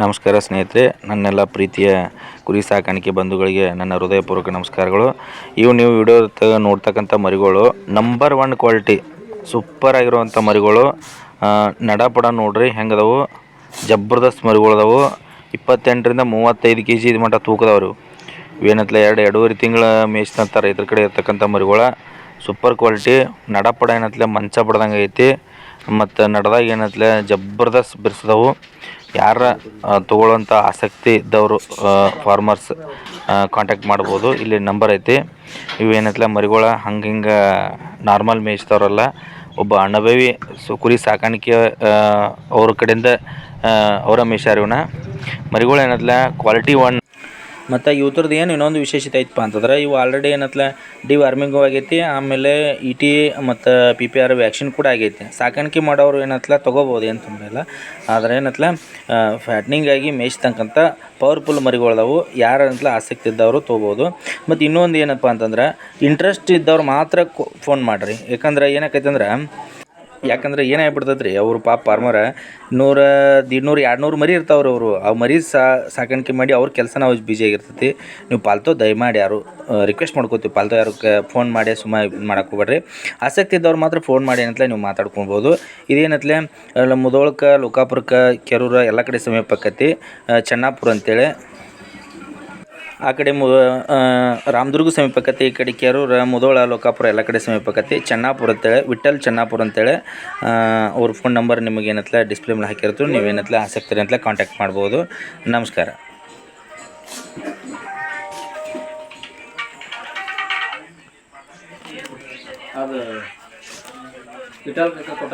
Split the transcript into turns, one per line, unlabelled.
ನಮಸ್ಕಾರ ಸ್ನೇಹಿತರೆ, ನನ್ನೆಲ್ಲ ಪ್ರೀತಿಯ ಕುರಿ ಸಾಕಾಣಿಕೆ ಬಂಧುಗಳಿಗೆ ನನ್ನ ಹೃದಯಪೂರ್ವಕ ನಮಸ್ಕಾರಗಳು. ಇವು ನೀವು ವಿಡಿಯೋ ನೋಡ್ತಕ್ಕಂಥ ಮರಿಗಳು. ನಂಬರ್ ಒನ್ ಕ್ವಾಲಿಟಿ ಸೂಪರ್ ಆಗಿರುವಂಥ ಮರಿಗಳು. ನಡಪಡ ನೋಡ್ರಿ, ಹೆಂಗದವು? ಜಬರ್ದಸ್ತ್ ಮರಿಗಳದವು ಇಪ್ಪತ್ತೆಂಟರಿಂದ ಮೂವತ್ತೈದು ಕೆ ಜಿ ಮಟ್ಟ ತೂಕದವರು. ಏನಂತಲೇ ಎರಡು, ಎರಡೂವರೆ ತಿಂಗಳ ಮೇಯ್ಸ್ತಂತ ರೈತರ ಕಡೆ ಇರ್ತಕ್ಕಂಥ ಮರಿಗಳ. ಸೂಪರ್ ಕ್ವಾಲಿಟಿ ನಡಪಡ ಏನತ್ಲೆ ಮಂಚ ಬಡ್ದಂಗೆ ಐತಿ. ಮತ್ತು ನಡ್ದಾಗ ಏನತ್ಲೆ, ಜಬರ್ದಸ್ತ್ ಬಿರ್ಸಿದವು. ಯಾರ ತೊಗೊಳ್ಳೋಂಥ ಆಸಕ್ತಿ ಇದ್ದವರು ಫಾರ್ಮರ್ಸ್ ಕಾಂಟ್ಯಾಕ್ಟ್ ಮಾಡ್ಬೋದು. ಇಲ್ಲಿ ನಂಬರ್ ಐತಿ. ಇವು ಏನಾಯ್ತಲ್ಲ ಮರಿಗಳ ಹಂಗೆ ಹಿಂಗೆ ನಾರ್ಮಲ್ ಮೇಯಿಸ್ತವರಲ್ಲ, ಒಬ್ಬ ಅನುಭವಿ ಸು, ಕುರಿ ಸಾಕಾಣಿಕೆ ಅವ್ರ ಕಡೆಯಿಂದ ಅವರ ಮೇಯ್ಸ್ಯಾರ ಇವನ್ನ ಮರಿಗಳು ಏನತ್ಲೆ ಕ್ವಾಲಿಟಿ ಒನ್ ಮತ್ತು ಇವ್ರದ್ದು ಏನು ಇನ್ನೊಂದು ವಿಶೇಷತೆ ಐತಪ್ಪ ಅಂತಂದ್ರೆ, ಇವು ಆಲ್ರೆಡಿ ಏನತ್ಲ ಡಿ ವಾರ್ಮಿಂಗು ಆಗೈತಿ, ಆಮೇಲೆ ಇ ಟಿ ಮತ್ತು ಪಿ ಪಿ ಆರ್ ವ್ಯಾಕ್ಸಿನ್ ಕೂಡ ಆಗೈತಿ. ಸಾಕಾಣಿಕೆ ಮಾಡೋರು ಏನತ್ಲ, ತೊಗೋಬೋದು, ಏನು ತೊಂದರೆ ಇಲ್ಲ. ಆದರೆ ಏನತ್ಲ ಫ್ಯಾಟ್ನಿಂಗ್ ಆಗಿ ಮೇಯ್ಸ್ತಕ್ಕಂಥ ಪವರ್ಫುಲ್ ಮರಿಗಳದಾವು ಯಾರಂತಲೇ ಆಸಕ್ತಿ ಇದ್ದವರು ತೊಗೋಬೋದು. ಮತ್ತು ಇನ್ನೊಂದು ಏನಪ್ಪ ಅಂತಂದ್ರೆ ಇಂಟ್ರೆಸ್ಟ್ ಇದ್ದವ್ರು ಮಾತ್ರ ಫೋನ್ ಮಾಡಿರಿ. ಯಾಕಂದ್ರೆ ಏನಾಕೈತೆ ಅಂದ್ರೆ ಯಾಕಂದ್ರೆ ಏನಾಗ್ಬಿಡ್ತೈತೆ ರೀ ಅವರು ಪಾಪ ಫಾರ್ಮರ, ನೂರ, ಇನ್ನೂರು ಎರಡು ನೂರು ಮರಿ ಇರ್ತಾವ್ರಿ ಅವರು. ಆ ಮರಿ ಸಾಕಾಣಿಕೆ ಮಾಡಿ ಅವ್ರ ಕೆಲಸ ನಾವು ಬಿಜಿ ಆಗಿರ್ತೈತಿ. ನೀವು ಪಾಲ್ತು ದಯಮಾಡಿ ಯಾರು ರಿಕ್ವೆಸ್ಟ್ ಮಾಡ್ಕೋತೀವಿ. ಪಾಲ್ತು ಯಾರು ಫೋನ್ ಮಾಡಿ ಸುಮ್ಮ ಮಾಡಕ್ಕೆ ಹೋಗ್ಬೇಡ್ರಿ. ಆಸಕ್ತಿ ಇದ್ದವ್ರು ಮಾತ್ರ ಫೋನ್ ಮಾಡಿ ಏನತ್ಲೆ ನೀವು ಮಾತಾಡ್ಕೊಬೋದು. ಇದೇನತ್ಲೆ ಮುದೋಳಕ್ಕೆ ಲೋಕಾಪುರಕ್ಕೆ ಕೆರೂರ, ಎಲ್ಲ ಕಡೆ ಸಮೀಪ ಆಕತಿ ಚೆನ್ನಾಪುರ ಅಂತೇಳಿ. ಆ ಕಡೆ ಮು ರಾಮದುರ್ಗ ಸಮೀಪ ಆಕತಿ ಈ ಕಡೆ ಕೆರೂರ, ಮುದೋಳ, ಲೋಕಾಪುರ ಎಲ್ಲ ಕಡೆ ಸಮೀಪ ಆಕತಿ ಚೆನ್ನಾಪುರ ಅಂತೇಳಿ ವಿಠಲ್ ಚೆನ್ನಾಪುರ ಅಂತೇಳಿ ಅವ್ರ ಫೋನ್ ನಂಬರ್ ನಿಮಗೆ ಏನತ್ಲ ಡಿಸ್ಪ್ಲೇ ಮೇಲೆ ಹಾಕಿರ್ತೀವಿ. ನೀವೇನತ್ಲ ಆಸಕ್ತಿ ಅಂತಲೇ ಕಾಂಟ್ಯಾಕ್ಟ್ ಮಾಡ್ಬೋದು. ನಮಸ್ಕಾರ.
ಅದು ಕೊಟ್ಟ